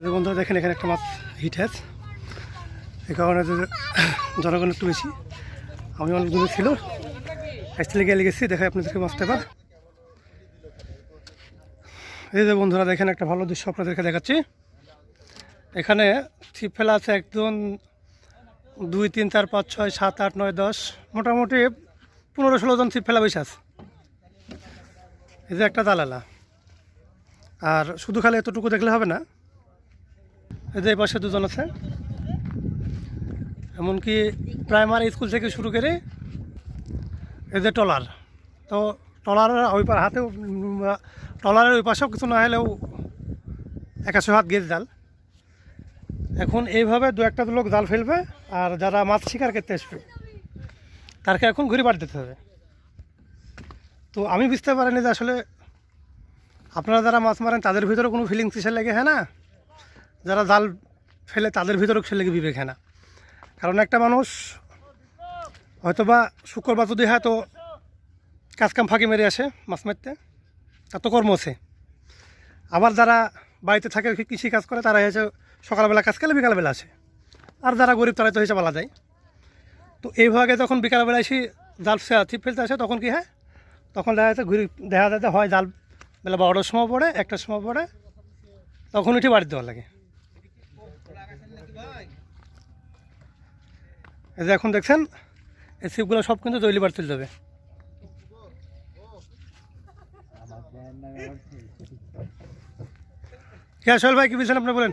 বন্ধুরা দেখেন, এখানে একটা মাছ হিট হ্যাচ এই কারণে জনগণ একটু বেশি। আমি অনেক দূরে ছিল। অ্যাকচুয়ালি গেলে গেছি দেখাই আপনাদেরকে মাছটা এবার। এই যে বন্ধুরা দেখেন, একটা ভালো দৃশ্য আপনাদেরকে দেখাচ্ছি। এখানে ছিপ ফেলা আছে একজন দুই, তিন, চার, পাঁচ, ছয়, সাত, আট, নয়, দশ, মোটামুটি পনেরো, ষোলো জন ছিপ ফেলা আছে। এই যে একটা দালালা। আর শুধু খালি এতটুকু দেখলে হবে না এই পাশে দুজন আছে। এমনকি প্রাইমারি স্কুল থেকে শুরু করে যে টলার। তো টলারের ওই পার হাতেও টলারের ওই পাশেও কিছু না হলেও একাশো হাত গেজ জাল। এখন এইভাবে দু একটা লোক জাল ফেলবে আর যারা মাছ শিকার করতে আসবে, তারকে এখন ঘুরে বাড়ি দিতে হবে। তো আমি বুঝতে পারিনি যে আসলে আপনারা যারা মাছ মারেন, তাদের ভিতরে কোনো ফিলিংস এসে লেগে হ্যাঁ না? যারা জাল ফেলে তাদের ভিতরেও লেগে বিবেক হ্যাঁ না। কারণ একটা মানুষ হয়তো বা শুক্রবার যদি হয় তো কাজ কাম ফাঁকি মেরে আসে মাছ মারতে তার তো কর্ম আছে। আবার যারা বাড়িতে থাকে কৃষি কাজ করে তারা হচ্ছে সকালবেলা কাজ করলে বিকালবেলা আসে। আর যারা গরিব তারা তো হিসেবে বলা যায় তো এইভাবে যখন বিকালবেলা এসে জাল ছিপ ফেলতে আসে, তখন কি হয়? তখন দেখা যাচ্ছে ঘুরে দেখা যাচ্ছে হয় জাল বেলা বারোটার সময় পড়ে, একটার সময় পড়ে, তখন উঠে বাড়ি দেওয়া লাগে। এই যে এখন দেখছেন, এই ছিপগুলো সব কিন্তু জৈলি বাড়ি যাবে। হ্যাঁ সোহেল ভাই, কি বলছেন আপনি বলেন?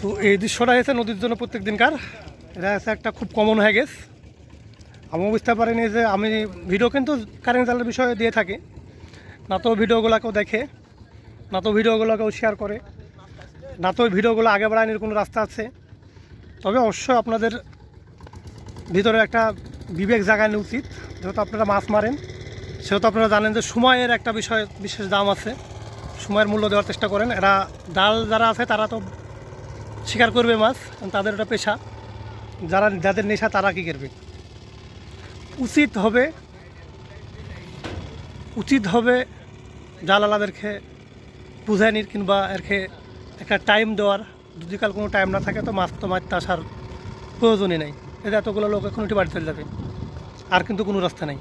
তো এই দৃশ্যটা হয়েছে নদীর জন্য প্রত্যেক দিনকার এটা হচ্ছে একটা খুব কমন হয়ে গেছে। আমিও বুঝতে পারিনি যে আমি ভিডিও কিন্তু কারেন্ট জালের বিষয়ে দিয়ে থাকি। না তো ভিডিওগুলো কেউ দেখে, না তো ভিডিওগুলো কেউ শেয়ার করে। না তো ভিডিওগুলো আগে বাড়ানোর কোনো রাস্তা আছে। তবে অবশ্যই আপনাদের ভিতরে একটা বিবেক জাগানো উচিত। যেহেতু আপনারা মাছ মারেন, সেহেতু আপনারা জানেন যে সময়ের একটা বিষয়, বিশেষ দাম আছে। সময়ের মূল্য দেওয়ার চেষ্টা করেন। এরা ডাল যারা আছে, তারা তো শিকার করবে মাছ, তাদের ওটা পেশা। যারা যাদের নেশা, তারা কী করবে? উচিত হবে উচিত হবে জালালাদেরকে বুঝানির কিংবা এরকে একটা টাইম দেওয়ার। যদি কাল কোনো টাইম না থাকে তো মাছ তো মারতে আসার প্রয়োজনই নেই। এতে এতগুলো লোক এখন উঠে বাড়ি চলে যাবে। আর কিন্তু কোনো রাস্তা নেই।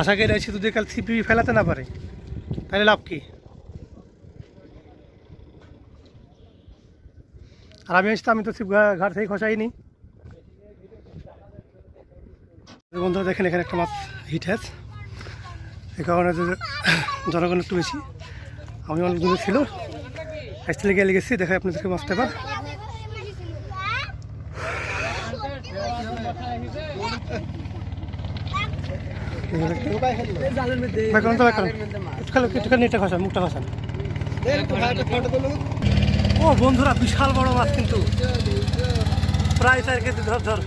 আশা করি এসে যদি কাল ছিপি ফেলাতে না পারে, তাহলে লাভ কি? আর আমি এসে আমি তো ঘাট থেকে খসাইনি বন্ধুরা, দেখেন এখানে একটা মাছ হিট হ্যাচ এই কারণে জনগণ একটু বেশি। আমি অনেক দূরে ছিল। অ্যাকচুয়ালি গেলে গেছি দেখাই আপনাদেরকে মাছটা এবার ও বন্ধুরা, বিশাল বড় মাছ কিন্তু। প্রায় চার কেজি, ধর ধর।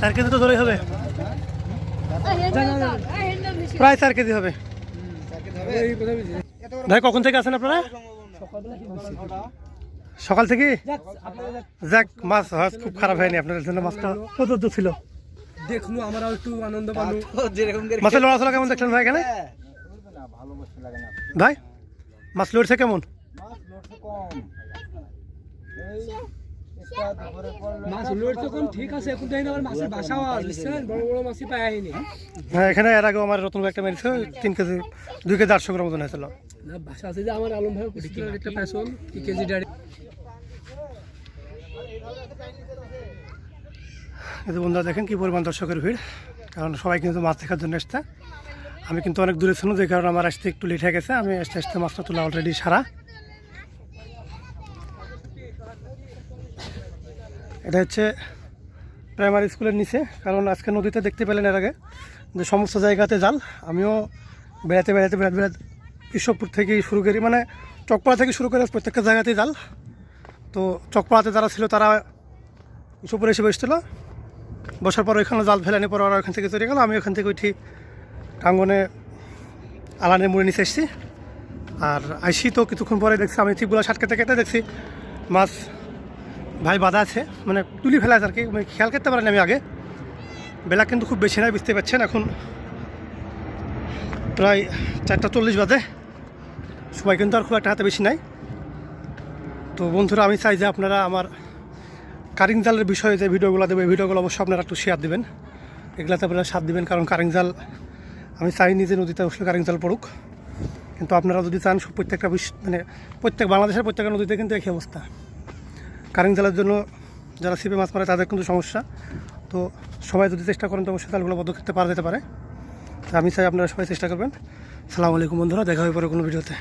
চার কেজি তো ধরেই হবে। প্রায় চার কেজি হবে। ভাই কখন থেকে আছেন আপনারা? সকাল থেকে? যাক মাছ হয় খুব খারাপ হয়নি আপনাদের জন্য মাছটা কত দূর ছিল। দেখল আমরাও একটু আনন্দ পাবো মাছের লড়াচড়া কেমন দেখলেন ভাই এখানে? ভাই মাছ লড়ছে কেমন? মাছ লোড তখন ঠিক আছে এখন তাই আবার মাছের বাসাও আছে বড় বড় মাছই পাই আইনি। হ্যাঁ এখানে এর আগে আমার রতন একটা মেরেছে তিন কেজি দুই কেজি আটশো গ্রাম ওজন হয়েছিল। না বাসা আছে যে আমার আলম ভাই একটা পেছন কি কেজি ডাড়ি কিন্তু বন্ধুরা দেখেন কি পরিমাণ দর্শকের ভিড়। কারণ সবাই কিন্তু মাছ দেখার জন্য এসছে। আমি কিন্তু অনেক দূরে ছিলাম যে কারণে আমার আসতে একটু লেট হয়ে গেছে। আমি আসতে আসতে মাছটা তোলা অলরেডি সারা। এটা হচ্ছে প্রাইমারি স্কুলের নিচে, কারণ আজকে নদীতে দেখতে পেলেন এর আগে যে সমস্ত জায়গাতে জাল। আমিও বেড়াতে বেড়াতে বেড়াতে বেড়াতে ঈশ্বরপুর থেকে শুরু করি মানে চকপাড়া থেকে শুরু করে প্রত্যেকটা জায়গাতেই জাল। তো চকপাড়াতে যারা ছিল তারা ঈশ্বরপুরে এসে বসছিল। বসার পর ওইখানে জাল ফেলানি, পর ওরা ওখান থেকে চলে গেল। আমি ওখান থেকে উঠি টাঙ্গনে আলানের মুড়ে নিচে এসেছি। আর আইসি তো কিছুক্ষণ পরে দেখছি, আমি ঠিকগুলো সাত কেটে কেটে দেখছি, মাছ ভাই বাধা আছে মানে তুলি ফেলা আছে আর কি। মানে খেয়াল করতে পারেন আমি আগে। বেলা কিন্তু খুব বেশি নয় বুঝতে পারছেন এখন। প্রায় চারটা চল্লিশ বাজে। সময় কিন্তু আর খুব একটা হাতে বেশি নাই। তো বন্ধুরা, আমি চাই যে আপনারা আমার কারিং জালের বিষয়ে যে ভিডিওগুলো দেবে, এই ভিডিওগুলো অবশ্যই আপনারা একটু শেয়ার দেবেন। এগুলাতে আপনারা সাথ দিবেন, কারণ কারিং জাল, আমি চাই নিজে নদীতে আসলে কারিং জাল পড়ুক। কিন্তু আপনারা যদি চান প্রত্যেকটা মানে প্রত্যেক বাংলাদেশের প্রত্যেকটা নদীতে কিন্তু একই অবস্থা। কারিং জালের জন্য যারা ছিপে মাছ মারে তাদের কিন্তু সমস্যা। তো সবাই যদি চেষ্টা করেন তো অবশ্যই তালগুলো বদ্ধ করতে পারা যেতে পারে। তো আমি চাই আপনারা সবাই চেষ্টা করবেন। সালামু আলাইকুম বন্ধুরা, দেখা হয়ে পরে কোনো ভিডিওতে।